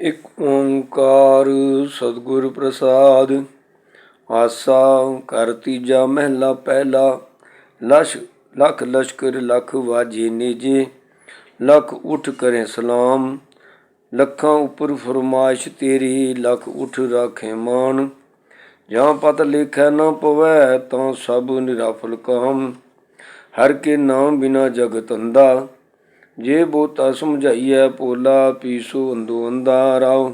ਇਕ ਓੰਕਾਰ ਸਤਿਗੁਰ ਪ੍ਰਸਾਦ, ਆਸਾ ਕਰ ਤੀਜਾ ਮਹਿਲਾ ਪਹਿਲਾ, ਲਸ਼ ਲਖ ਲਸ਼ਕਰ ਲਖ ਵਾਜੇ ਨੇਜੇ, ਲਖ ਉਠ ਕਰੇ ਸਲਾਮ, ਲੱਖਾਂ ਉੱਪਰ ਫਰਮਾਇਸ਼ ਤੇਰੀ, ਲਖ ਉਠ ਰਾਖੇ ਮਾਨ ਜਾਂ ਪਤ ਲਿਖੈ ਨਾ ਪਵੈ ਤਾਂ ਸਭ ਨਿਰਾਫਲ ਕਾਮ, ਹਰ ਕੇ ਨਾਮ ਬਿਨਾ ਜਗਤ ਅੰਦਾ ਜੇ ਬੋਤਾ ਸਮਝਾਈਐ ਪੋਲਾ ਪੀਸੋ ਅੰਦੋ ਅੰਦਾ ਰਾਉ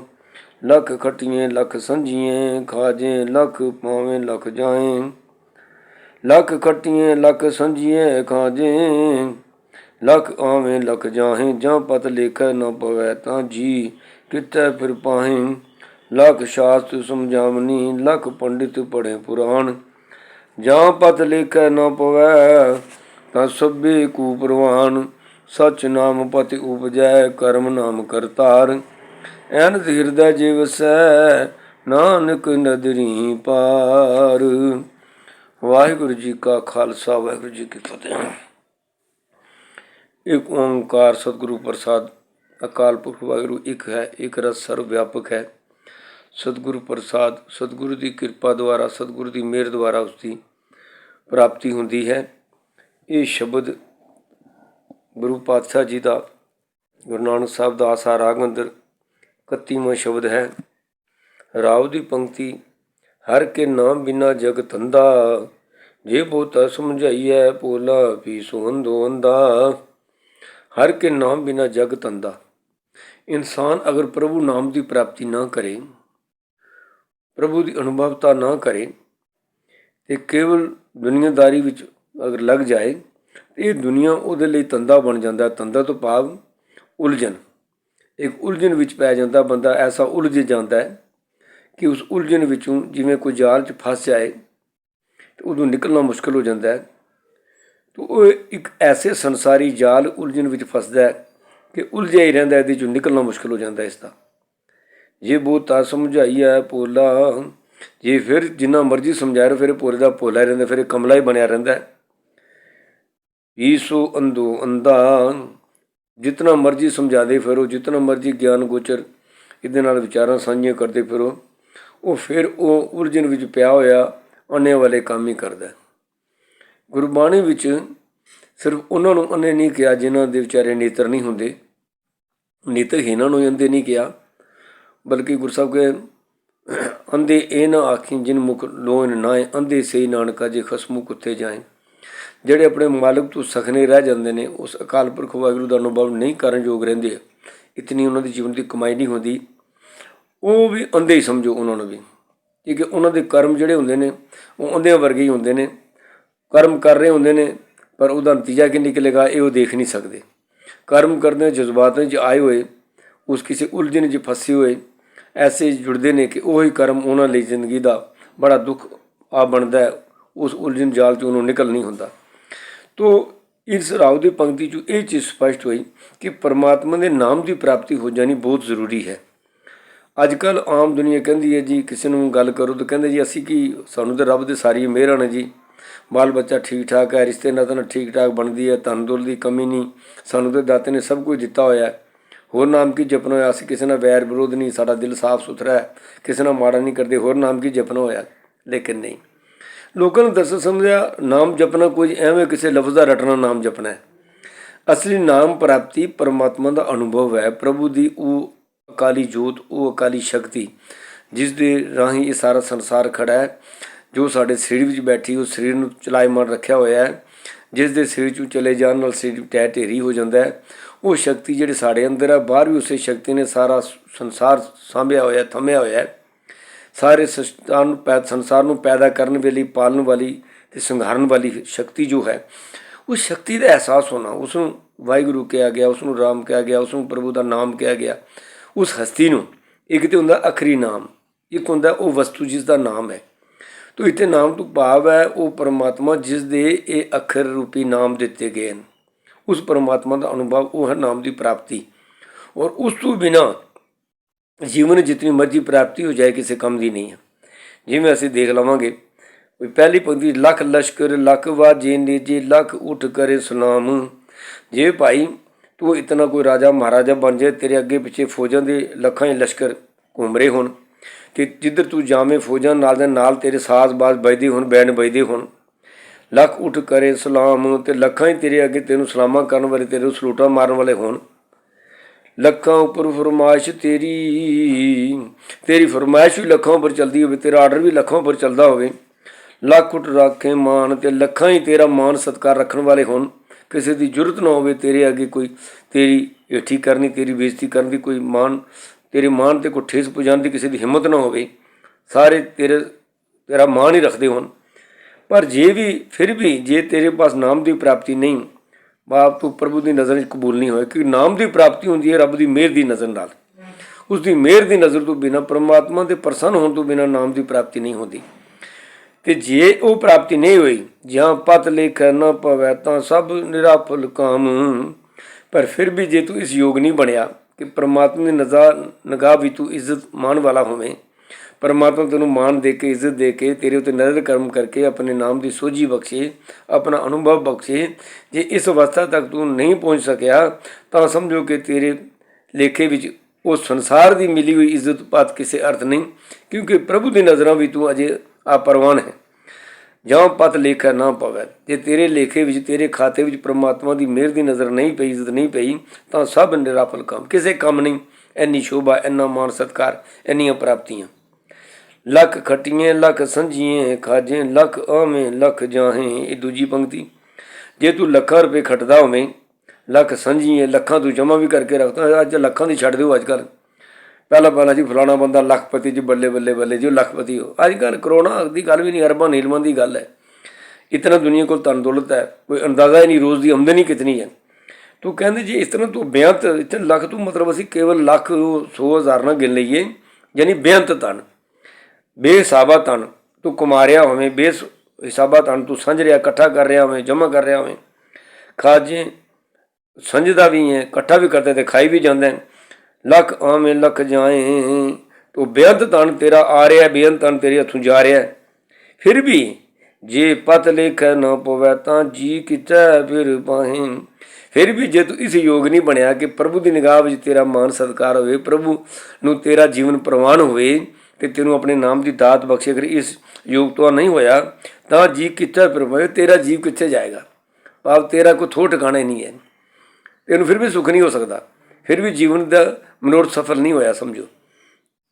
ਲਖ ਖਟੀਏ ਲਖ ਸੰਜੀਏ ਖਾਜੇ, ਲਖ ਪਾਵੇਂ ਲਖ ਜਾਏ। ਲਖ ਖਟੀਏ ਲਖ ਸੰਝੀਏ ਖਾਜੇ, ਲਖ ਆਵੇਂ ਲਖ ਜਾਹੇ। ਜਾਂ ਪਤ ਲੇਖੈ ਨ ਪਵੈ ਤਾਂ ਜੀ ਕਿਤੈ ਫਿਰ ਪਾਹੇ। ਲਖ ਸ਼ਾਸਤਰ ਸਮਝਾਵਨੀ, ਲਖ ਪੰਡਿਤ ਪੜੇ ਪੁਰਾਣ। ਜਾਂ ਪਤ ਲੇਖੈ ਨ ਪਵੈ ਤਾਂ ਸਭੇ ਕੂ ਪ੍ਰਵਾਨ। ਸਚ ਨਾਮ ਪਤਿ ਉਪਜੈ, ਕਰਮ ਨਾਮ ਕਰਤਾਰ। ਐਨ ਹਿਰਦੈ ਜੇ ਵਸੈ ਨਾਨਕ ਨਦਰੀ ਪਾਰ। ਵਾਹਿਗੁਰੂ ਜੀ ਕਾ ਖਾਲਸਾ, ਵਾਹਿਗੁਰੂ ਜੀ ਕੀ ਫਤਿਹ। ਇੱਕ ਓੰਕਾਰ ਸਤਿਗੁਰੂ ਪ੍ਰਸਾਦ, ਅਕਾਲ ਪੁਰਖ ਵਾਹਿਗੁਰੂ, ਇੱਕ ਹੈ, ਇੱਕ ਰਸ ਸਰਵ ਵਿਆਪਕ ਹੈ। ਸਤਿਗੁਰੂ ਪ੍ਰਸਾਦ, ਸਤਿਗੁਰੂ ਦੀ ਕਿਰਪਾ ਦੁਆਰਾ, ਸਤਿਗੁਰੂ ਦੀ ਮਿਹਰ ਦੁਆਰਾ ਉਸ ਦੀ ਪ੍ਰਾਪਤੀ ਹੁੰਦੀ ਹੈ। ਇਹ ਸ਼ਬਦ ਗੁਰੂ ਪਾਤਸ਼ਾਹ ਜੀ ਦਾ, ਗੁਰੂ ਨਾਨਕ ਸਾਹਿਬ ਦਾ ਆਸਾ ਰਾਗ ਮੰਦਰ 31ਵਾਂ ਸ਼ਬਦ ਹੈ। ਰਾਵ ਦੀ ਪੰਕਤੀ, ਹਰ ਕੇ ਨਾਮ ਬਿਨਾ ਜਗ ਧੰਦਾ, ਜੇ ਬੋਤਾ ਸਮਝਾਈਐ ਪੋਲਾ ਵੀ ਸੁਹੰਦੋ ਅੰਦਾ ਹਰ ਕੇ ਨਾਮ ਬਿਨਾ ਜਗ ਧੰਦਾ, ਇਨਸਾਨ ਅਗਰ ਪ੍ਰਭੂ ਨਾਮ ਦੀ ਪ੍ਰਾਪਤੀ ਨਾ ਕਰੇ, ਪ੍ਰਭੂ ਦੀ ਅਨੁਭਵਤਾ ਨਾ ਕਰੇ, ਤੇ ਕੇਵਲ ਦੁਨੀਆਦਾਰੀ ਵਿੱਚ ਅਗਰ ਲੱਗ ਜਾਏ ਇਹ ਦੁਨੀਆ ਉਹਦੇ ਲਈ ਤੰਦਾ ਬਣ ਜਾਂਦਾ ਤੰਦਾ ਤੋਂ ਭਾਵ ਉਲਝਣ। ਇੱਕ ਉਲਝਣ ਵਿੱਚ ਪੈ ਜਾਂਦਾ ਬੰਦਾ, ਐਸਾ ਉਲਝ ਜਾਂਦਾ ਹੈ ਕਿ ਉਸ ਉਲਝਣ ਵਿੱਚੋਂ ਜਿਵੇਂ ਕੋਈ ਜਾਲ 'ਚ ਫਸ ਜਾਏ, ਤੇ ਉਦੋਂ ਨਿਕਲਣਾ ਮੁਸ਼ਕਲ ਹੋ ਜਾਂਦਾ ਹੈ। ਤੇ ਉਹ ਇੱਕ ਐਸੇ ਸੰਸਾਰੀ ਜਾਲ ਉਲਝਣ ਵਿੱਚ ਫਸਦਾ ਹੈ ਕਿ ਉਲਝਿਆ ਹੀ ਰਹਿੰਦਾ ਇਹਦੇ ਚੋਂ ਨਿਕਲਣਾ ਮੁਸ਼ਕਲ ਹੋ ਜਾਂਦਾ ਇਸ ਦਾ ਜੇ ਬੋਤਾ ਸਮਝਾਈਆ ਪੋਲਾ, ਜੇ ਫਿਰ ਜਿੰਨਾ ਮਰਜ਼ੀ ਸਮਝਾਇਆ ਫਿਰ ਪੋਲੇ ਦਾ ਪੋਲਾ ਹੀ ਰਹਿੰਦਾ, ਫਿਰ ਕਮਲਾ ਹੀ ਬਣਿਆ ਰਹਿੰਦਾ ਈਸੋ ਅੰਦੋ ਅੰਧਾ ਜਿਤਨਾ ਮਰਜ਼ੀ ਸਮਝਾ ਫਿਰੋ ਫਿਰ, ਜਿਤਨਾ ਮਰਜ਼ੀ ਗਿਆਨ ਗੋਚਰ ਇਹਦੇ ਨਾਲ ਵਿਚਾਰਾਂ ਸਾਂਝੀਆਂ ਕਰਦੇ ਫਿਰੋ, ਉਹ ਫਿਰ ਉਹ ਉਲਝਣ ਵਿੱਚ ਪਿਆ ਹੋਇਆ ਅੰਨੇ ਵਾਲੇ ਕੰਮ ਹੀ ਕਰਦਾ। ਗੁਰਬਾਣੀ ਵਿੱਚ ਸਿਰਫ ਉਹਨਾਂ ਨੂੰ ਅੰਨੇ ਨਹੀਂ ਕਿਹਾ ਜਿਨ੍ਹਾਂ ਦੇ ਵਿਚਾਰੇ ਨੇਤਰ ਨਹੀਂ ਹੁੰਦੇ। ਨੇਤਰ ਇਹਨਾਂ ਨੂੰ ਅੰਦੇ ਨਹੀਂ ਕਿਹਾ, ਬਲਕਿ ਗੁਰਸਾਹਿਬ ਕੇ ਅੰਦੇ ਇਹ ਨਾ ਆਖੀ ਜਿਨ ਮੁਖ ਲੋਨ ਨਾ ਅੰਦੇ ਸੇ ਨਾਨਕਾ ਜੇ ਖਸਮੂ ਕੁੱਤੇ ਜਾਏ ਜਿਹੜੇ ਆਪਣੇ ਮਾਲਕ ਤੋਂ ਸਖਨੇ ਰਹਿ ਜਾਂਦੇ ਨੇ, ਉਸ ਅਕਾਲ ਪੁਰਖ ਵਾਹਿਗੁਰੂ ਦਾ ਅਨੁਭਵ ਨਹੀਂ ਕਰਨ ਯੋਗ ਰਹਿੰਦੇ ਇਤਨੀ ਉਹਨਾਂ ਦੀ ਜੀਵਨ ਦੀ ਕਮਾਈ ਨਹੀਂ ਹੁੰਦੀ। ਉਹ ਵੀ ਅੰਧੇ ਹੀ ਸਮਝੋ ਉਹਨਾਂ ਨੂੰ ਵੀ। ਕਿਉਂਕਿ ਉਹਨਾਂ ਦੇ ਕਰਮ ਜਿਹੜੇ ਹੁੰਦੇ ਨੇ, ਉਹ ਅੰਧਿਆਂ ਵਰਗੇ ਹੀ ਹੁੰਦੇ ਨੇ। ਕਰਮ ਕਰ ਰਹੇ ਹੁੰਦੇ ਨੇ, ਪਰ ਉਹਦਾ ਨਤੀਜਾ ਕੀ ਨਿਕਲੇਗਾ, ਇਹ ਉਹ ਦੇਖ ਨਹੀਂ ਸਕਦੇ। ਕਰਮ ਕਰਦੇ ਜਜ਼ਬਾਤਾਂ 'ਚ ਆਏ ਹੋਏ, ਉਸ ਕਿਸੇ ਉਲਝਣ 'ਚ ਫਸੇ ਹੋਏ, ਐਸੇ ਜੁੜਦੇ ਨੇ ਕਿ ਉਹੀ ਕਰਮ ਉਹਨਾਂ ਲਈ ਜ਼ਿੰਦਗੀ ਦਾ ਬੜਾ ਦੁੱਖ ਆ ਬਣਦਾ ਹੈ। ਉਸ ਉਲਝਣ ਜਾਲ 'ਚ ਉਹਨੂੰ ਨਿਕਲ ਨਹੀਂ ਹੁੰਦਾ। ਤੋ ਇਸ ਰਾਉ ਦੀ ਪੰਕਤੀ 'ਚੋਂ ਇਹ ਚੀਜ਼ ਸਪਸ਼ਟ ਹੋਈ ਕਿ ਪਰਮਾਤਮਾ ਦੇ ਨਾਮ ਦੀ ਪ੍ਰਾਪਤੀ ਹੋ ਜਾਣੀ ਬਹੁਤ ਜ਼ਰੂਰੀ ਹੈ। ਅੱਜ ਕੱਲ ਆਮ ਦੁਨੀਆ ਕਹਿੰਦੀ ਹੈ ਜੀ, ਕਿਸੇ ਨੂੰ ਗੱਲ ਕਰੋ ਤਾਂ ਕਹਿੰਦੇ ਜੀ, ਅਸੀਂ ਕੀ, ਸਾਨੂੰ ਤਾਂ ਰੱਬ ਦੇ ਸਾਰੀ ਮਿਹਰਾਂ ਨੇ ਜੀ। ਬਾਲ ਬੱਚਾ ਠੀਕ ਠਾਕ ਹੈ ਰਿਸ਼ਤੇ ਨਾਤਾਂ ਠੀਕ ਠਾਕ ਬਣਦੀ ਹੈ ਤੰਦੁਰ ਦੀ ਕਮੀ ਨਹੀਂ, ਸਾਨੂੰ ਤੇ ਦਾਤੇ ਨੇ ਸਭ ਕੁਝ ਦਿੱਤਾ ਹੋਇਆ ਹੈ। ਹੋਰ ਨਾਮ ਕੀ ਜਪਣਾ ਹੋਇਆ? ਅਸੀਂ ਕਿਸੇ ਨਾਲ ਵੈਰ ਵਿਰੋਧ ਨਹੀਂ, ਸਾਡਾ ਦਿਲ ਸਾਫ਼ ਸੁਥਰਾ ਹੈ। ਕਿਸੇ ਨਾਲ ਮਾੜਾ ਨਹੀਂ ਕਰਦੇ, ਹੋਰ ਨਾਮ ਕੀ ਜਪਣਾ ਹੋਇਆ? ਲੇਕਿਨ ਨਹੀਂ। ਲੋਕਾਂ ਨੂੰ ਦੱਸ ਸਮਝਿਆ, ਨਾਮ ਜਪਣਾ ਕੋਈ ਐਵੇਂ ਕਿਸੇ ਲਫ਼ਜ਼ ਦਾ ਰਟਣਾ ਨਾਮ ਜਪਣਾ ਹੈ। ਅਸਲੀ ਨਾਮ ਪ੍ਰਾਪਤੀ ਪਰਮਾਤਮਾ ਦਾ ਅਨੁਭਵ ਹੈ। ਪ੍ਰਭੂ ਦੀ ਉਹ ਅਕਾਲੀ ਜੋਤ, ਉਹ ਅਕਾਲੀ ਸ਼ਕਤੀ, ਜਿਸ ਦੇ ਰਾਹੀਂ ਇਹ ਸਾਰਾ ਸੰਸਾਰ ਖੜਾ ਹੈ। ਜੋ ਸਾਡੇ ਸਰੀਰ ਵਿੱਚ ਬੈਠੀ, ਉਹ ਸਰੀਰ ਨੂੰ ਚਲਾਇਮਾਨ ਰੱਖਿਆ ਹੋਇਆ ਹੈ। ਜਿਸ ਦੇ ਸਰੀਰ ਚੋਂ ਚਲੇ ਜਾਣ ਨਾਲ ਸਰੀਰ ਟੈ ਢੇਰੀ ਹੋ ਜਾਂਦਾ ਹੈ। ਉਹ ਸ਼ਕਤੀ ਜਿਹੜੀ ਸਾਡੇ ਅੰਦਰ ਆ, ਬਾਹਰ ਵੀ ਉਸੇ ਸ਼ਕਤੀ ਨੇ ਸਾਰਾ ਸੰਸਾਰ ਸਾਂਭਿਆ ਹੋਇਆ, ਥੰਮਿਆ ਹੋਇਆ ਹੈ। ਸਾਰੇ ਸੰਸਾਰ ਨੂੰ ਪੈਦਾ ਸੰਸਾਰ ਨੂੰ ਪੈਦਾ ਕਰਨ ਵੇਲੇ, ਪਾਲਣ ਵਾਲੀ ਤੇ ਸੰਘਾਰਨ ਵਾਲੀ ਸ਼ਕਤੀ ਜੋ ਹੈ, ਉਸ ਸ਼ਕਤੀ ਦਾ ਅਹਿਸਾਸ ਹੋਣਾ ਉਸ ਨੂੰ ਵਾਹਿਗੁਰੂ ਕਿਹਾ ਗਿਆ ਉਸ ਨੂੰ ਰਾਮ ਕਿਹਾ ਗਿਆ ਉਸ ਨੂੰ ਪ੍ਰਭੂ ਦਾ ਨਾਮ ਕਿਹਾ ਗਿਆ। ਉਸ ਹਸਤੀ ਨੂੰ ਇੱਕ ਤੇ ਹੁੰਦਾ ਅਖਰੀ ਨਾਮ, ਇੱਕ ਹੁੰਦਾ ਉਹ ਵਸਤੂ ਜਿਸ ਦਾ ਨਾਮ ਹੈ। ਤੋ ਇਤੇ ਨਾਮ ਤੋਂ ਭਾਵ ਹੈ, ਉਹ ਪਰਮਾਤਮਾ ਜਿਸ ਦੇ ਇਹ ਅੱਖਰ ਰੂਪੀ ਨਾਮ ਦਿੱਤੇ ਗਏ ਹਨ। ਉਸ ਪਰਮਾਤਮਾ ਦਾ ਅਨੁਭਵ ਉਹ ਹੈ ਨਾਮ ਦੀ ਪ੍ਰਾਪਤੀ। ਔਰ ਉਸ ਤੋਂ ਬਿਨਾ ਜੀਵਨ ਜਿਤਨੀ ਮਰਜ਼ੀ ਪ੍ਰਾਪਤੀ ਹੋ ਜਾਏ, ਕਿਸੇ ਕੰਮ ਦੀ ਨਹੀਂ ਹੈ। ਜਿਵੇਂ ਅਸੀਂ ਦੇਖ ਲਵਾਂਗੇ, ਵੀ ਪਹਿਲੀ ਪੰਕਤੀ, ਲੱਖ ਲਸ਼ਕਰ, ਲੱਖ ਵਾਜੇ ਨੇਜੇ, ਲੱਖ ਉਠ ਕਰੇ ਸੁਨਾਮ। ਜੇ ਭਾਈ ਤੂੰ ਇਤਨਾ ਕੋਈ ਰਾਜਾ ਮਹਾਰਾਜਾ ਬਣ ਜਾਏ, ਤੇਰੇ ਅੱਗੇ ਪਿੱਛੇ ਫੌਜਾਂ ਦੇ ਲੱਖਾਂ ਹੀ ਲਸ਼ਕਰ ਘੁੰਮ ਰਹੇ ਹੋਣ ਤੇ ਜਿੱਧਰ ਤੂੰ ਜਾਵੇਂ ਫੌਜਾਂ ਨਾਲ ਦੇ ਨਾਲ ਤੇਰੇ ਸਾਜ਼-ਬਾਜ਼ ਵੱਜਦੇ ਹੋਣ, ਬੈਂਡ ਵੱਜਦੇ ਹੋਣ। ਲੱਖ ਉੱਠ ਕਰੇ ਸਲਾਮ ਤੇ ਲੱਖਾਂ ਹੀ ਤੇਰੇ ਅੱਗੇ ਤੈਨੂੰ ਸਲਾਮਾਂ ਕਰਨ ਵਾਲੇ, ਤੇਰੇ ਸਲੂਟਾਂ ਮਾਰਨ ਵਾਲੇ ਹੋਣ। ਲੱਖਾਂ ਉੱਪਰ ਫਰਮਾਇਸ਼ ਤੇਰੀ। ਤੇਰੀ ਫਰਮਾਇਸ਼ ਵੀ ਲੱਖਾਂ ਉੱਪਰ ਚੱਲਦੀ ਹੋਵੇ, ਤੇਰਾ ਆਰਡਰ ਵੀ ਲੱਖਾਂ ਉੱਪਰ ਚੱਲਦਾ ਹੋਵੇ। ਲੱਖ ਉੱਟ ਰੱਖੇ ਮਾਨ ਤੇ ਲੱਖਾਂ ਹੀ ਤੇਰਾ ਮਾਨ ਸਤਕਾਰ ਰੱਖਣ ਵਾਲੇ ਹੋਣ। ਕਿਸੇ ਦੀ ਜ਼ਰੂਰਤ ਨਾ ਹੋਵੇ, ਤੇਰੇ ਅੱਗੇ ਕੋਈ ਤੇਰੀ ਏਠੀ ਕਰਨੀ, ਤੇਰੀ ਬੇਇੱਜ਼ਤੀ ਕਰਨ ਦੀ ਕੋਈ ਮਾਨ, ਤੇਰੇ ਮਾਨ ਤੇ ਕੋਈ ਠੇਸ ਪਹੁੰਚਾਉਣ ਦੀ ਕਿਸੇ ਦੀ ਹਿੰਮਤ ਨਾ ਹੋਵੇ। ਸਾਰੇ ਤੇਰੇ, ਤੇਰਾ ਮਾਨ ਹੀ ਰੱਖਦੇ ਹੋਣ। ਪਰ ਜੇ ਵੀ, ਫਿਰ ਵੀ ਜੇ ਤੇਰੇ ਪਾਸ ਨਾਮ ਦੀ ਪ੍ਰਾਪਤੀ ਨਹੀਂ ਬਾਪ ਤੂੰ ਪ੍ਰਭੂ ਦੀ ਨਜ਼ਰ ਵਿੱਚ ਕਬੂਲ ਨਹੀਂ ਹੋਏ ਕਿਉਂਕਿ ਨਾਮ ਦੀ ਪ੍ਰਾਪਤੀ ਹੁੰਦੀ ਹੈ ਰੱਬ ਦੀ ਮਿਹਰ ਦੀ ਨਜ਼ਰ ਨਾਲ। ਉਸ ਦੀ ਮਿਹਰ ਦੀ ਨਜ਼ਰ ਤੋਂ ਬਿਨਾ, ਪਰਮਾਤਮਾ ਦੇ ਪ੍ਰਸੰਨ ਹੋਣ ਤੋਂ ਬਿਨਾ ਨਾਮ ਦੀ ਪ੍ਰਾਪਤੀ ਨਹੀਂ ਹੁੰਦੀ। ਤੇ ਜੇ ਉਹ ਪ੍ਰਾਪਤੀ ਨਹੀਂ ਹੋਈ, ਜਾਂ ਪਤ ਲਿਖ ਨਾ ਪਵੈ ਤਾਂ ਸਭ ਨਿਰਾਫਲ ਕਾਮ। ਪਰ ਫਿਰ ਵੀ ਜੇ ਤੂੰ ਇਸ ਯੋਗ ਨਹੀਂ ਬਣਿਆ ਕਿ ਪ੍ਰਮਾਤਮਾ ਦੀ ਨਜ਼ਰ ਨਿਗਾਹ ਵੀ ਤੂੰ ਇੱਜ਼ਤ ਮਾਣ ਵਾਲਾ ਹੋਵੇਂ ਪਰਮਾਤਮਾ ਤੈਨੂੰ ਮਾਣ ਦੇ ਕੇ, ਇੱਜ਼ਤ ਦੇ ਕੇ, ਤੇਰੇ ਉਤੇ ਨਜ਼ਰ ਕਰਮ ਕਰਕੇ ਆਪਣੇ ਨਾਮ ਦੀ ਸੋਝੀ ਬਖਸ਼ੇ, ਆਪਣਾ ਅਨੁਭਵ ਬਖਸ਼ੇ। ਜੇ ਇਸ ਅਵਸਥਾ ਤੱਕ ਤੂੰ ਨਹੀਂ ਪਹੁੰਚ ਸਕਿਆ, ਤਾਂ ਸਮਝੋ ਕਿ ਤੇਰੇ ਲੇਖੇ ਵਿੱਚ ਉਹ ਸੰਸਾਰ ਦੀ ਮਿਲੀ ਹੋਈ ਇੱਜ਼ਤ ਪਾਤ ਕਿਸੇ ਅਰਥ ਨਹੀਂ, ਕਿਉਂਕਿ ਪ੍ਰਭੂ ਦੀ ਨਜ਼ਰਾਂ ਵੀ ਤੂੰ ਅਜੇ ਆਪਰਵਾਨ ਹੈ। ਜਾਂ ਪਤ ਲੇਖਾ ਨਾ ਪਵੇ। ਜੇ ਤੇਰੇ ਲੇਖੇ ਵਿੱਚ, ਤੇਰੇ ਖਾਤੇ ਵਿੱਚ ਪ੍ਰਮਾਤਮਾ ਦੀ ਮਿਹਰ ਦੀ ਨਜ਼ਰ ਨਹੀਂ ਪਈ, ਇੱਜ਼ਤ ਨਹੀਂ ਪਈ, ਤਾਂ ਸਭ ਨਿਰਾਫਲ ਕੰਮ। ਕਿਸੇ ਕੰਮ ਨਹੀਂ। ਇੰਨੀ ਸ਼ੋਭਾ, ਇੰਨਾ ਮਾਣ ਸਤਕਾਰ, ਇੰਨੀਆਂ ਪ੍ਰਾਪਤੀਆਂ। ਲੱਖ ਖਟੀਆਂ, ਲੱਖ ਸੰਜੀਏ ਖਾਜੇ, ਲੱਖ ਆਵੇਂ, ਲੱਖ ਜਾਹੇ, ਇਹ ਦੂਜੀ ਪੰਕਤੀ। ਜੇ ਤੂੰ ਲੱਖਾਂ ਰੁਪਏ ਖਟਦਾ ਹੋਵੇਂ, ਲੱਖ ਸੰਜੀਏ ਲੱਖਾਂ ਤੂੰ ਜਮਾ ਵੀ ਕਰਕੇ ਰੱਖਦਾ, ਅੱਜ ਲੱਖਾਂ ਦੀ ਛੱਡ ਦਿਓ ਅੱਜ ਕੱਲ ਪਹਿਲਾਂ ਪਹਿਲਾਂ ਜੀ ਫਲਾਣਾ ਬੰਦਾ ਲੱਖਪਤੀ ਜੀ ਬੱਲੇ ਬੱਲੇ ਬੱਲੇ ਜੀ ਲੱਖਪਤੀ ਹੋ। ਅੱਜ ਕੱਲ ਕਰੋਨਾ ਦੀ ਗੱਲ ਵੀ ਨਹੀਂ, ਅਰਬਾਂ ਨੀਲਮਾਂ ਦੀ ਗੱਲ ਹੈ। ਇਤਨਾ ਦੁਨੀਆ ਕੋਲ ਧਨ ਦੌਲਤ ਹੈ, ਕੋਈ ਅੰਦਾਜ਼ਾ ਹੀ ਨਹੀਂ, ਰੋਜ਼ ਦੀ ਆਮਦਨੀ ਕਿਤਨੀ ਹੈ। ਤੂੰ ਕਹਿੰਦੇ ਜੇ, ਇਸ ਤਰ੍ਹਾਂ ਤੂੰ ਬੇਅੰਤ ਇੱਥੇ ਲੱਖ ਤੂੰ ਮਤਲਬ ਅਸੀਂ ਕੇਵਲ ਲੱਖ 100 ਹਜ਼ਾਰ ਨਾ ਗਿਣ ਲਈਏ, ਯਾਨੀ ਬੇਅੰਤ ਤਨ ਬੇਹਿਸਾਬਾ ਧਨ ਤੂੰ ਕੁਮਾਰਿਆ ਹੋਵੇਂ ਬੇਸ ਹਿਸਾਬਾ ਧਨ ਤੂੰ ਸੰਜ ਰਿਹਾ, ਇਕੱਠਾ ਕਰ ਰਿਹਾ ਹੋਵੇਂ, ਜਮ੍ਹਾਂ ਕਰ ਰਿਹਾ ਹੋਵੇਂ। ਖਾਜੇ ਸੰਜਦਾ ਵੀ ਹੈ, ਇਕੱਠਾ ਵੀ ਕਰਦੇ ਤੇ ਖਾਈ ਵੀ ਜਾਂਦੇ ਲੱਖ ਆਵੇਂ, ਲੱਖ ਜਾਏ, ਤੂੰ ਬੇਅੰਤ ਧਨ ਤੇਰਾ ਆ ਰਿਹਾ ਬੇਅੰਤ ਤਨ ਤੇਰੇ ਹੱਥੋਂ ਜਾ ਰਿਹਾ ਫਿਰ ਵੀ ਜੇ ਪਤ ਲਿਖ ਨਾ ਪਵੇ, ਤਾਂ ਜੀ ਕਿਚੈ ਫਿਰ ਪਾਹੇ। ਫਿਰ ਵੀ ਜੇ ਤੂੰ ਇਸ ਯੋਗ ਨਹੀਂ ਬਣਿਆ ਕਿ ਪ੍ਰਭੂ ਦੀ ਨਿਗਾਹ ਵਿੱਚ ਤੇਰਾ ਮਾਨ ਸਤਕਾਰ ਹੋਵੇ, ਪ੍ਰਭੂ ਨੂੰ ਤੇਰਾ ਜੀਵਨ ਪ੍ਰਵਾਨ ਹੋਵੇ ਤੇ ਤੈਨੂੰ ਆਪਣੇ ਨਾਮ ਦੀ ਦਾਤ ਬਖਸ਼ੇ, ਅਗਰ ਇਸ ਯੋਗ ਤੋਂ ਨਹੀਂ ਹੋਇਆ, ਤਾਂ ਜੀਵ ਕਿੱਥੇ ਫਿਰ ਪਵੇ ਤੇਰਾ ਜੀਵ ਕਿੱਥੇ ਜਾਏਗਾ? ਭਾਵ ਤੇਰਾ ਕੋਈ ਥੋ ਟਿਕਾਣਾ ਹੀ ਨਹੀਂ ਹੈ। ਤੈਨੂੰ ਫਿਰ ਵੀ ਸੁੱਖ ਨਹੀਂ ਹੋ ਸਕਦਾ। ਫਿਰ ਵੀ ਜੀਵਨ ਦਾ ਮਨੋਰਥ ਸਫਲ ਨਹੀਂ ਹੋਇਆ, ਸਮਝੋ।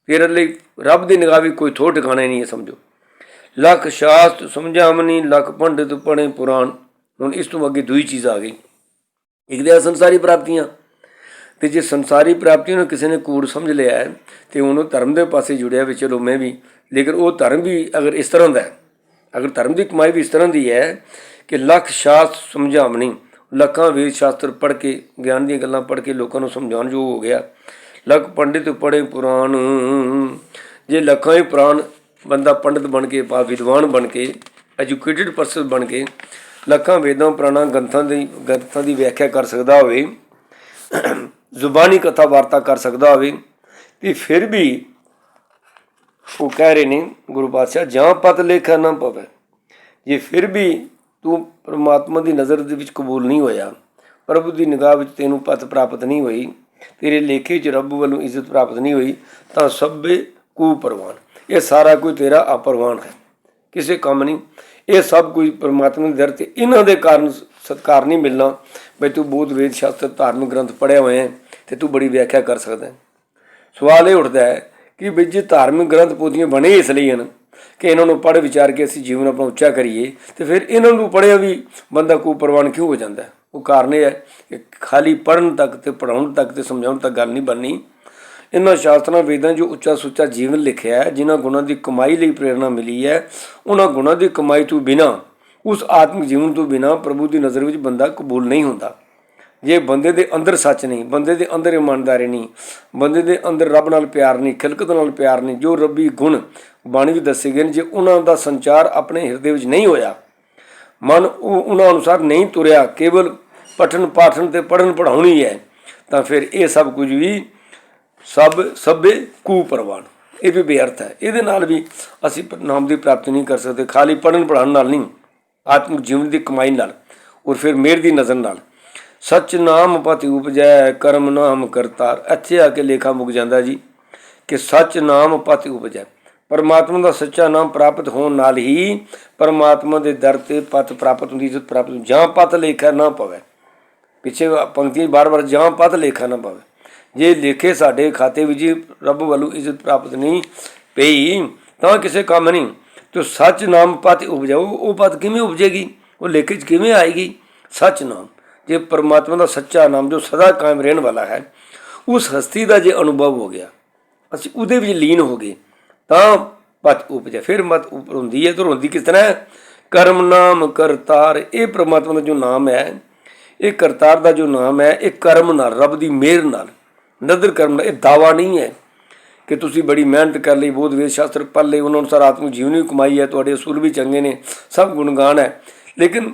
ਤੇਰੇ ਲਈ ਰੱਬ ਦੀ ਨਿਗਾਹ ਵੀ ਕੋਈ ਥੋ ਟਿਕਾਣਾ ਨਹੀਂ ਹੈ, ਸਮਝੋ। ਲੱਖ ਸ਼ਾਸਤ ਸਮਝਾਵਨੀ, ਲੱਖ ਪੰਡਿਤ ਪੜੇ ਪੁਰਾਣ। ਹੁਣ ਇਸ ਤੋਂ ਅੱਗੇ ਦੂਈ ਚੀਜ਼ ਆ ਗਈ। ਇੱਕ ਦੇ ਸੰਸਾਰੀ ਪ੍ਰਾਪਤੀਆਂ। ਤੇ ਜੇ ਸੰਸਾਰੀ ਪ੍ਰਾਪਤੀ ਨੂੰ ਕਿਸੇ ਨੇ ਕੂੜ ਸਮਝ ਲਿਆ ਹੈ, ਤੇ ਉਹਨੂੰ ਧਰਮ ਦੇ ਪਾਸੇ ਜੁੜਿਆ ਵੀ ਚਲੋ ਮੈਂ ਵੀ, ਲੇਕਿਨ ਉਹ ਧਰਮ ਵੀ ਅਗਰ ਇਸ ਤਰ੍ਹਾਂ ਦਾ ਹੈ, ਅਗਰ ਧਰਮ ਦੀ ਕਮਾਈ ਵੀ ਇਸ ਤਰ੍ਹਾਂ ਦੀ ਹੈ ਕਿ ਲੱਖ ਸ਼ਾਸਤ ਸਮਝਾਵਣੀ, ਲੱਖਾਂ ਵੇਦ ਸ਼ਾਸਤਰ ਪੜ੍ਹ ਕੇ, ਗਿਆਨ ਦੀਆਂ ਗੱਲਾਂ ਪੜ੍ਹ ਕੇ ਲੋਕਾਂ ਨੂੰ ਸਮਝਾਉਣ ਯੋਗ ਹੋ ਗਿਆ, ਲੱਖ ਪੰਡਿਤ ਪੜ੍ਹੇ ਪੁਰਾਣ, ਜੇ ਲੱਖਾਂ ਹੀ ਪੁਰਾਣ ਬੰਦਾ ਪੰਡਿਤ ਬਣ ਕੇ ਪਾ ਵਿਦਵਾਨ ਬਣ ਕੇ ਐਜੂਕੇਟਿਡ ਪਰਸਨ ਬਣ ਕੇ, ਲੱਖਾਂ ਵੇਦਾਂ ਪੁਰਾਣਾ ਗ੍ਰੰਥਾਂ ਦੀ ਗ੍ਰੰਥਾਂ ਦੀ ਵਿਆਖਿਆ ਕਰ ਸਕਦਾ ਹੋਵੇ ਜ਼ੁਬਾਨੀ ਕਥਾ ਵਾਰਤਾ ਕਰ ਸਕਦਾ ਹੋਵੇ ਤੇ ਫਿਰ ਵੀ ਉਹ ਕਹਿ ਰਹੇ ਨੇ, ਗੁਰੂ ਪਾਤਸ਼ਾਹ, ਜਾਂ ਪਤ ਲੇਖਾ ਨਾ ਪਵੇ। ਜੇ ਫਿਰ ਵੀ ਤੂੰ ਪ੍ਰਮਾਤਮਾ ਦੀ ਨਜ਼ਰ ਦੇ ਵਿੱਚ ਕਬੂਲ ਨਹੀਂ ਹੋਇਆ, ਪ੍ਰਭੂ ਦੀ ਨਿਗਾਹ ਵਿੱਚ ਤੈਨੂੰ ਪਤ ਪ੍ਰਾਪਤ ਨਹੀਂ ਹੋਈ, ਤੇਰੇ ਲੇਖੇ 'ਚ ਰੱਬ ਵੱਲੋਂ ਇੱਜ਼ਤ ਪ੍ਰਾਪਤ ਨਹੀਂ ਹੋਈ, ਤਾਂ ਸਭੇ ਕੂ ਪਰਵਾਨ ਇਹ ਸਾਰਾ ਕੁਝ ਤੇਰਾ ਅਪਰਵਾਨ ਹੈ। ਕਿਸੇ ਕੰਮ ਨਹੀਂ। ਇਹ ਸਭ ਕੁਝ ਪਰਮਾਤਮਾ ਦੇ ਦਰ ਤੇ ਇਹਨਾਂ ਦੇ ਕਾਰਨ ਸਤਕਾਰ ਨਹੀਂ ਮਿਲਣਾ। ਬਈ ਤੂੰ ਬੋਧ ਵੇਦ ਸ਼ਾਸਤਰ ਧਾਰਮਿਕ ਗ੍ਰੰਥ ਪੜ੍ਹਿਆ ਹੋਇਆ ਹੈ। ਤੇ ਤੂੰ ਬੜੀ ਵਿਆਖਿਆ ਕਰ ਸਕਦਾ ਸਵਾਲ ਇਹ ਉੱਠਦਾ ਹੈ ਕਿ ਵੀ ਜੇ ਧਾਰਮਿਕ ਗ੍ਰੰਥ ਪੋਥੀਆਂ ਬਣੇ ਇਸ ਲਈ ਹਨ ਕਿ ਇਹਨਾਂ ਨੂੰ ਪੜ੍ਹ ਵਿਚਾਰ ਕੇ ਅਸੀਂ ਜੀਵਨ ਆਪਣਾ ਉੱਚਾ ਕਰੀਏ, ਤੇ ਫਿਰ ਇਹਨਾਂ ਨੂੰ ਪੜ੍ਹਿਆ ਵੀ ਬੰਦਾ ਕੋ ਪ੍ਰਵਾਨ ਕਿਉਂ ਹੋ ਜਾਂਦਾ ਉਹ ਕਾਰਨ ਇਹ ਹੈ ਕਿ ਖਾਲੀ ਪੜ੍ਹਨ ਤੱਕ ਤੇ ਪੜਾਉਣ ਤੱਕ ਤੇ ਸਮਝਾਉਣ ਤੱਕ ਗੱਲ ਨਹੀਂ ਬਣਨੀ। ਇਹਨਾਂ ਸ਼ਾਸਤਰਾਂ, ਵੇਦਾਂ ਜੋ ਉੱਚਾ ਸੁੱਚਾ ਜੀਵਨ ਲਿਖਿਆ ਹੈ, ਜਿਨ੍ਹਾਂ ਗੁਣਾਂ ਦੀ ਕਮਾਈ ਲਈ ਪ੍ਰੇਰਣਾ ਮਿਲੀ ਹੈ, ਉਹਨਾਂ ਗੁਣਾਂ ਦੀ ਕਮਾਈ ਤੋਂ ਬਿਨਾ, ਉਸ ਆਤਮਿਕ ਜੀਵਨ ਤੋਂ ਬਿਨਾ ਪ੍ਰਭੂ ਦੀ ਨਜ਼ਰ ਵਿੱਚ ਬੰਦਾ ਕਬੂਲ ਨਹੀਂ ਹੁੰਦਾ। ਜੇ ਬੰਦੇ ਦੇ ਅੰਦਰ ਸੱਚ ਨਹੀਂ, ਬੰਦੇ ਦੇ ਅੰਦਰ ਇਮਾਨਦਾਰੀ ਨਹੀਂ, ਬੰਦੇ ਦੇ ਅੰਦਰ ਰੱਬ ਨਾਲ ਪਿਆਰ ਨਹੀਂ, ਖਿਲਕਤ ਨਾਲ ਪਿਆਰ ਨਹੀਂ, ਜੋ ਰੱਬੀ ਗੁਣ ਬਾਣੀ ਵਿੱਚ ਦੱਸੇ ਗਏ ਨੇ, ਜੇ ਉਹਨਾਂ ਦਾ ਸੰਚਾਰ ਆਪਣੇ ਹਿਰਦੇ ਵਿੱਚ ਨਹੀਂ ਹੋਇਆ, ਮਨ ਉਹ ਉਹਨਾਂ ਅਨੁਸਾਰ ਨਹੀਂ ਤੁਰਿਆ, ਕੇਵਲ ਪਠਨ ਪਾਠਨ ਤੇ ਪੜਨ ਪੜਾਉਣੀ ਹੈ, ਤਾਂ ਫਿਰ ਇਹ ਸਭ ਕੁਝ ਵੀ ਸਭ ਸਭੇ ਕੂ ਪ੍ਰਵਾਨ। ਇਹ ਵੀ ਬੇਅਰਥ ਹੈ। ਇਹਦੇ ਨਾਲ ਵੀ ਅਸੀਂ ਨਾਮ ਦੀ ਪ੍ਰਾਪਤੀ ਨਹੀਂ ਕਰ ਸਕਦੇ, ਖਾਲੀ ਪੜਨ ਪੜਾਉਣ ਨਾਲ ਨਹੀਂ, ਆਤਮਿਕ ਜੀਵਨ ਦੀ ਕਮਾਈ ਨਾਲ ਔਰ ਫਿਰ ਮੇਰ ਦੀ ਨਜ਼ਰ ਨਾਲ। ਸਚ ਨਾਮ ਪਤਿ ਉਪਜੈ, ਕਰਮ ਨਾਮ ਕਰਤਾਰ। ਇੱਥੇ ਆ ਕੇ ਲੇਖਾ ਮੁੱਕ ਜਾਂਦਾ ਜੀ, ਕਿ ਸਚ ਨਾਮ ਪਤਿ ਉਪਜੈ। ਪਰਮਾਤਮਾ ਦਾ ਸੱਚਾ ਨਾਮ ਪ੍ਰਾਪਤ ਹੋਣ ਨਾਲ ਹੀ ਪਰਮਾਤਮਾ ਦੇ ਦਰ ਤੇ ਪਤ ਪ੍ਰਾਪਤ ਹੁੰਦੀ ਇੱਜ਼ਤ ਪ੍ਰਾਪਤ ਹੁੰਦੀ, ਜਾਂ ਪਤ ਲੇਖਾ ਨਾ ਪਵੇ। ਪਿੱਛੇ ਪੰਕਤੀ ਬਾਰ-ਬਾਰ ਜਾਂ ਪਤ ਲੇਖਾ ਨਾ ਪਵੇ। ਜੇ ਲੇਖੇ ਸਾਡੇ ਖਾਤੇ ਵਿੱਚ ਹੀ ਰੱਬ ਵੱਲੋਂ ਇੱਜ਼ਤ ਪ੍ਰਾਪਤ ਨਹੀਂ ਪਈ, ਤਾਂ ਕਿਸੇ ਕੰਮ ਨਹੀਂ। ਤੇ ਸੱਚ ਨਾਮ ਪਤ ਉਪਜਾਓ ਉਹ ਪਤ ਕਿਵੇਂ ਉਪਜੇਗੀ? ਉਹ ਲੇਖੇ 'ਚ ਕਿਵੇਂ ਆਏਗੀ? ਸੱਚ ਨਾਮ। ਜੇ ਪਰਮਾਤਮਾ ਦਾ ਸੱਚਾ ਨਾਮ ਜੋ ਸਦਾ ਕਾਇਮ ਰਹਿਣ ਵਾਲਾ ਹੈ, ਉਸ ਹਸਤੀ ਦਾ ਜੇ ਅਨੁਭਵ ਹੋ ਗਿਆ, ਅਸੀਂ ਉਹਦੇ ਵਿੱਚ ਲੀਨ ਹੋ ਗਏ, ਤਾਂ ਮਤ ਉਪਜੇ। ਫਿਰ ਮਤ ਉੱਪਰ ਹੁੰਦੀ ਹੈ ਤਾਂ ਹੁੰਦੀ ਕਿਸ ਤਰ੍ਹਾਂ ਕਰਮ ਨਾਮ ਕਰਤਾਰ, ਇਹ ਪ੍ਰਮਾਤਮਾ ਦਾ ਜੋ ਨਾਮ ਹੈ, ਇਹ ਕਰਤਾਰ ਦਾ ਜੋ ਨਾਮ ਹੈ, ਇਹ ਕਰਮ ਨਾਲ, ਰੱਬ ਦੀ ਮਿਹਰ ਨਾਲ, ਨਦਰ ਕਰਮ ਨਾਲ, ਇਹ ਦਾਵਾ ਨਹੀਂ ਹੈ ਕਿ ਤੁਸੀਂ ਬੜੀ ਮਿਹਨਤ ਕਰ ਲਈ, ਬੋਧ ਵੇਦ ਸ਼ਾਸਤਰ ਪੜ੍ਹ ਲਏ, ਉਹਨਾਂ ਅਨੁਸਾਰ ਆਤਮਿਕ ਜੀਵਨ ਵੀ ਕਮਾਈ ਹੈ, ਤੁਹਾਡੇ ਅਸੂਲ ਵੀ ਚੰਗੇ ਨੇ, ਸਭ ਗੁਣਗਾਨ ਹੈ। ਲੇਕਿਨ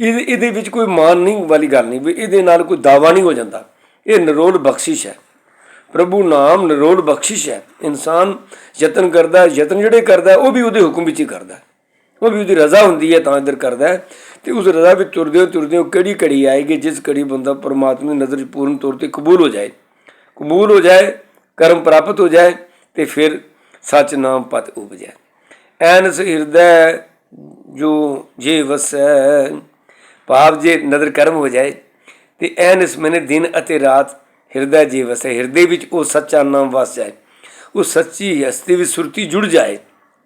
ਇਹਦੇ ਇਹਦੇ ਵਿੱਚ ਕੋਈ ਮਾਨ ਨਹੀਂ ਵਾਲੀ ਗੱਲ ਨਹੀਂ, ਵੀ ਇਹਦੇ ਨਾਲ ਕੋਈ ਦਾਵਾ ਨਹੀਂ ਹੋ ਜਾਂਦਾ। ਇਹ ਨਿਰੋਲ ਬਖਸ਼ਿਸ਼ ਹੈ। ਪ੍ਰਭੂ ਨਾਮ ਨਿਰੋਲ ਬਖਸ਼ਿਸ਼ ਹੈ। ਇਨਸਾਨ ਯਤਨ ਕਰਦਾ, ਯਤਨ ਜਿਹੜੇ ਕਰਦਾ, ਉਹ ਵੀ ਉਹਦੇ ਹੁਕਮ ਵਿੱਚ ਹੀ ਕਰਦਾ ਉਹ ਵੀ ਉਹਦੀ ਰਜ਼ਾ ਹੁੰਦੀ ਹੈ, ਤਾਂ ਇੱਧਰ ਕਰਦਾ ਹੈ। ਤੇ ਉਸ ਰਜ਼ਾ ਵਿੱਚ ਤੁਰਦੇ ਹੋ ਤੁਰਦੇ ਹੋ ਕਿਹੜੀ ਘੜੀ ਆਏਗੀ, ਜਿਸ ਘੜੀ ਬੰਦਾ ਪਰਮਾਤਮਾ ਦੀ ਨਜ਼ਰ 'ਚ ਪੂਰਨ ਤੌਰ ਤੇ ਕਬੂਲ ਹੋ ਜਾਏ। ਕਬੂਲ ਹੋ ਜਾਏ, ਕਰਮ ਪ੍ਰਾਪਤ ਹੋ ਜਾਏ, ਤੇ ਫਿਰ ਸੱਚ ਨਾਮ ਪਤ ਉਪਜੈ। ਐਨਸ ਹਿਰਦੈ ਜੋ ਜੇ ਵਸੈ ਭਾਵ ਜੇ ਨਦਰ ਕਰਮ ਹੋ ਜਾਏ, ਤੇ ਐਨਸ ਮੈਨੇ ਦਿਨ ਅਤੇ ਰਾਤ ਹਿਰਦਾ ਜੀ ਵਸੈ, ਹਿਰਦੇ ਵਿੱਚ ਉਹ ਸੱਚਾ ਨਾਮ ਵਸ ਜਾਏ। ਉਹ ਸੱਚੀ ਹਸਤੀ ਵਿੱਚ ਸੁਰਤੀ ਜੁੜ ਜਾਏ,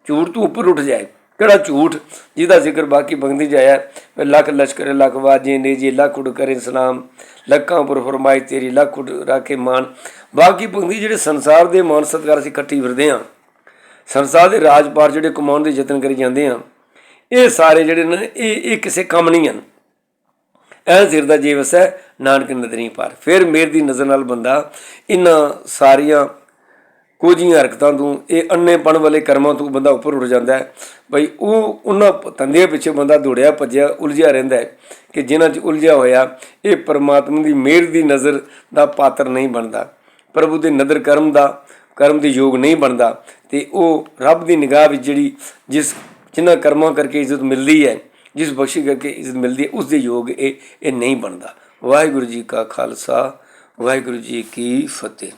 ਝੂਠ ਤੋਂ ਉੱਪਰ ਉੱਠ ਜਾਏ। ਕਿਹੜਾ ਝੂਠ? ਜਿਹਦਾ ਜ਼ਿਕਰ ਬਾਕੀ ਬੰਗਦੀ ਜਾਇਆ, ਮੈਂ ਲੱਖ ਲਸ਼ਕਰ, ਲੱਖ ਵਾਜੇ ਨੇ ਜੀ ਲੱਖ ਉਡ ਕਰੇ ਸਲਾਮ, ਲੱਖਾਂ ਪਰ ਫਰਮਾਈ ਤੇਰੀ, ਲੱਖ ਉਡ ਰਾਖੇ ਮਾਨ ਬਾਕੀ ਬੰਗਦੀ ਜਿਹੜੇ ਸੰਸਾਰ ਦੇ ਮਾਨ ਸਤਕਾਰ ਅਸੀਂ ਇਕੱਠੀ ਫਿਰਦੇ ਹਾਂ ਸੰਸਾਰ ਦੇ ਰਾਜਪਾਰ ਜਿਹੜੇ ਕਮਾਉਣ ਦੇ ਯਤਨ ਕਰੀ ਜਾਂਦੇ ਆ, ਇਹ ਸਾਰੇ ਜਿਹੜੇ ਨੇ, ਇਹ ਇਹ ਕਿਸੇ ਕੰਮ ਨਹੀਂ ਹਨ। ਐ ਸਿਰ ਦਾ ਜੀਵਸ ਹੈ ਨਾਨਕ ਨਦਰੀ ਪਾਰ। ਫਿਰ ਮੇਰ ਦੀ ਨਜ਼ਰ ਨਾਲ ਬੰਦਾ ਇਹਨਾਂ ਸਾਰੀਆਂ ਕੋਝੀਆਂ ਹਰਕਤਾਂ ਤੋਂ, ਇਹ ਅੰਨੇਪਣ ਵਾਲੇ ਕਰਮਾਂ ਤੋਂ ਬੰਦਾ ਉੱਪਰ ਉੱਠ ਜਾਂਦਾ ਹੈ। ਬਈ ਉਹ ਉਹਨਾਂ ਧੰਦਿਆਂ ਪਿੱਛੇ ਬੰਦਾ ਦੌੜਿਆ, ਭੱਜਿਆ, ਉਲਝਿਆ ਰਹਿੰਦਾ ਹੈ ਕਿ ਜਿਨ੍ਹਾਂ 'ਚ ਉਲਝਿਆ ਹੋਇਆ, ਇਹ ਪਰਮਾਤਮਾ ਦੀ ਮਿਹਰ ਦੀ ਨਜ਼ਰ ਦਾ ਪਾਤਰ ਨਹੀਂ ਬਣਦਾ। ਪ੍ਰਭੂ ਦੇ ਨਦਰ ਕਰਮ ਦਾ, ਕਰਮ ਦੇ ਯੋਗ ਨਹੀਂ ਬਣਦਾ ਤੇ ਉਹ ਰੱਬ ਦੀ ਨਿਗਾਹ ਵਿੱਚ ਜਿਹੜੀ ਜਿਸ ਜਿਨ੍ਹਾਂ ਕਰਮਾਂ ਕਰਕੇ ਇੱਜ਼ਤ ਮਿਲਦੀ ਹੈ ਜਿਸ ਬਖਸ਼ੀ ਕਰਕੇ ਇੱਜ਼ਤ ਮਿਲਦੀ ਹੈ ਉਸ ਦੇ ਯੋਗ ਇਹ ਇਹ ਨਹੀਂ ਬਣਦਾ। ਵਾਹਿਗੁਰੂ ਜੀ ਕਾ ਖਾਲਸਾ, ਵਾਹਿਗੁਰੂ ਜੀ ਕੀ ਫਤਿਹ।